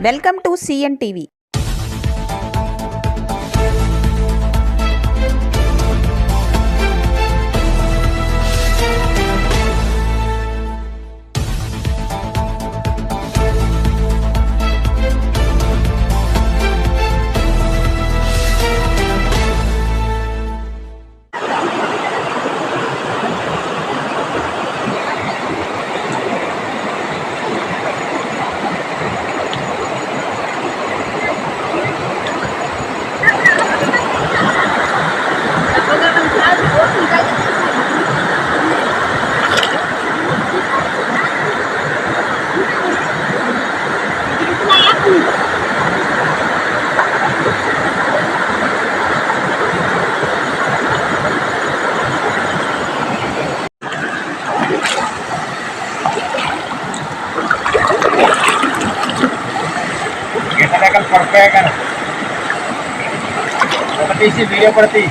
Welcome to CN TV ఇక్కడ ప్రత్యేక ఒక తీసి వీడియో పడితే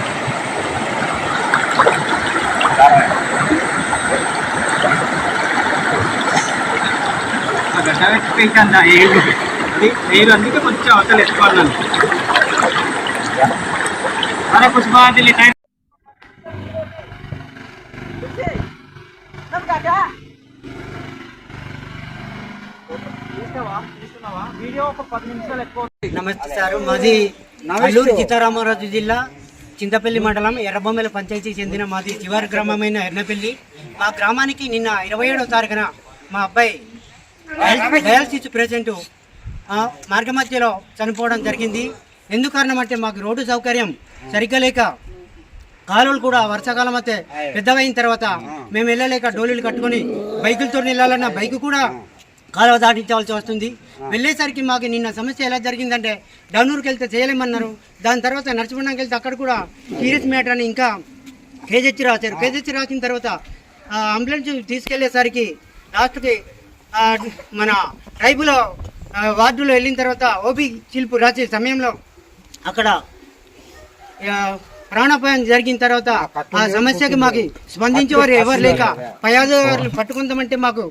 పెట్టాను ఏళ్ళు నేను అందుకే కొంచెం అవతలు ఎత్తుకున్నాను అరే పుష్పాంజలి నమస్కారం నమస్తే సార్. మాది అల్లూరు సీతారామరాజు జిల్లా చింతపల్లి మండలం ఎర్రబొమ్మల పంచాయతీకి చెందిన మాది చివరి గ్రామమైన ఎర్నపల్లి మా గ్రామానికి నిన్న ఇరవై ఏడవ తారీఖున మా అబ్బాయి డయల్- డయాలసిస్ పేషెంట్ మార్గ మధ్యలో చనిపోవడం జరిగింది. ఎందుకు కారణం అంటే మాకు రోడ్డు సౌకర్యం సరిగ్గా లేక కాలువలు కూడా వర్షాకాలం అయితే పెద్దవైన తర్వాత మేము వెళ్ళలేక డోలీలు కట్టుకొని బైకులతో వెళ్ళాలన్న బైక్ కూడా కాలువ దాటించవలసి వస్తుంది. వెళ్ళేసరికి మాకు నిన్న సమస్య ఎలా జరిగిందంటే డన్నూరుకి వెళ్తే చేయలేమన్నారు. దాని తర్వాత నరసింహడానికి వెళ్తే అక్కడ కూడా సీరియస్ మ్యాటర్ అని ఇంకా కేజెచ్చి రాశారు. కేజెచ్చి రాసిన తర్వాత అంబులెన్స్ తీసుకెళ్ళేసరికి లాస్ట్కి మన ట్రైబుల్ వార్డులో వెళ్ళిన తర్వాత ఓబీ చిలుపు రాసే సమయంలో అక్కడ ప్రాణాపాయం జరిగిన తర్వాత ఆ సమస్యకి మాకు స్పందించేవారు ఎవరు లేక పై అధికారులు పట్టుకుందామంటే మాకు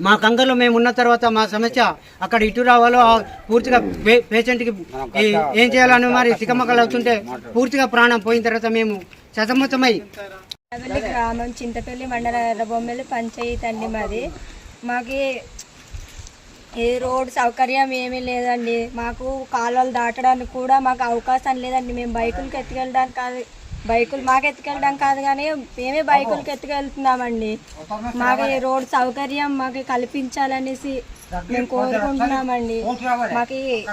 మా కంగంలో మేము ఉన్న తర్వాత మా సమస్య అక్కడ ఇటు రావాలో పూర్తిగా పే- పేషెంట్కి ఏం చేయాలని మరి సికమకలు అవుతుంటే పూర్తిగా ప్రాణం పోయిన తర్వాత మేము సతమతమై గ్రామం చింతపల్లి మండల ఎర్రబొమ్మలు పంచాయతీ అండి మాది. మాకు ఏ రోడ్ సౌకర్యం ఏమీ లేదండి. మాకు కాలువలు దాటడానికి కూడా మాకు అవకాశం లేదండి. మేము బైకులకి ఎత్తుకెళ్ళడానికి కాదు. బైకులు మాకు ఎత్తుకెళ్ళడం కాదు కానీ మేమే బైకులకు ఎత్తుకెళ్తున్నామండి. మాకు ఈ రోడ్ సౌకర్యం మాకు కల్పించాలనేసి మేము కోరుకుంటున్నామండి. మాకు ఈ-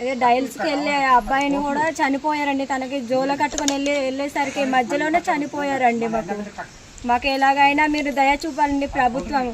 అదే డైల్స్కి వెళ్ళే అబ్బాయిని కూడా చనిపోయారండి. తనకి జోల కట్టుకొని వెళ్ళి వెళ్ళేసరికి మధ్యలోనే చనిపోయారండి మాకు. మాకు ఎలాగైనా మీరు దయ చూపాలండి ప్రభుత్వం.